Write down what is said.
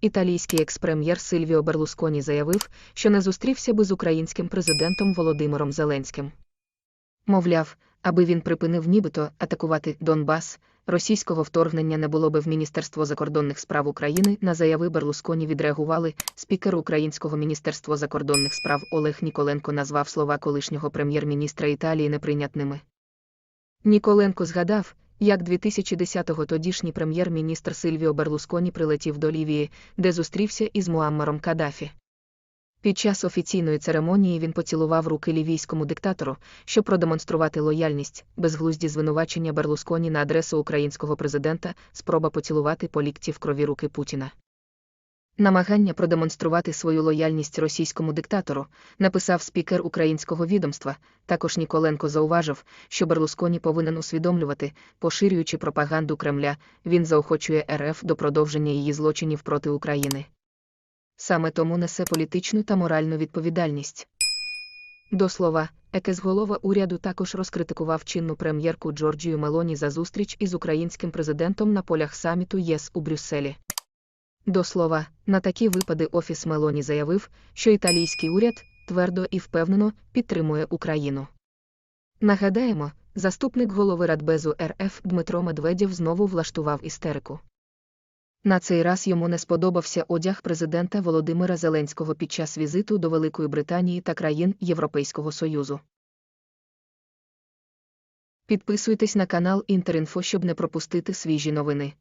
Італійський екс-прем'єр Сильвіо Берлусконі заявив, що не зустрівся би з українським президентом Володимиром Зеленським. Мовляв, аби він припинив нібито атакувати Донбас, російського вторгнення не було би в Міністерство закордонних справ України. На заяви Берлусконі відреагували. Спікер Українського міністерства закордонних справ Олег Ніколенко назвав слова колишнього прем'єр-міністра Італії неприйнятними. Ніколенко згадав, як 2010-го тодішній прем'єр-міністр Сильвіо Берлусконі прилетів до Лівії, де зустрівся із Муаммаром Каддафі. Під час офіційної церемонії він поцілував руки лівійському диктатору, щоб продемонструвати лояльність, безглузді звинувачення Берлусконі на адресу українського президента, спроба поцілувати по лікті в крові руки Путіна. Намагання продемонструвати свою лояльність російському диктатору, написав спікер українського відомства. Також Ніколенко зауважив, що Берлусконі повинен усвідомлювати, поширюючи пропаганду Кремля, він заохочує РФ до продовження її злочинів проти України. Саме тому несе політичну та моральну відповідальність. До слова, екс-голова уряду також розкритикував чинну прем'єрку Джорджію Мелоні за зустріч із українським президентом на полях саміту ЄС у Брюсселі. До слова, на такі випади Офіс Мелоні заявив, що італійський уряд твердо і впевнено підтримує Україну. Нагадаємо, заступник голови Радбезу РФ Дмитро Медведєв знову влаштував істерику. На цей раз йому не сподобався одяг президента Володимира Зеленського під час візиту до Великої Британії та країн Європейського Союзу. Підписуйтесь на канал Інтерінфо, щоб не пропустити свіжі новини.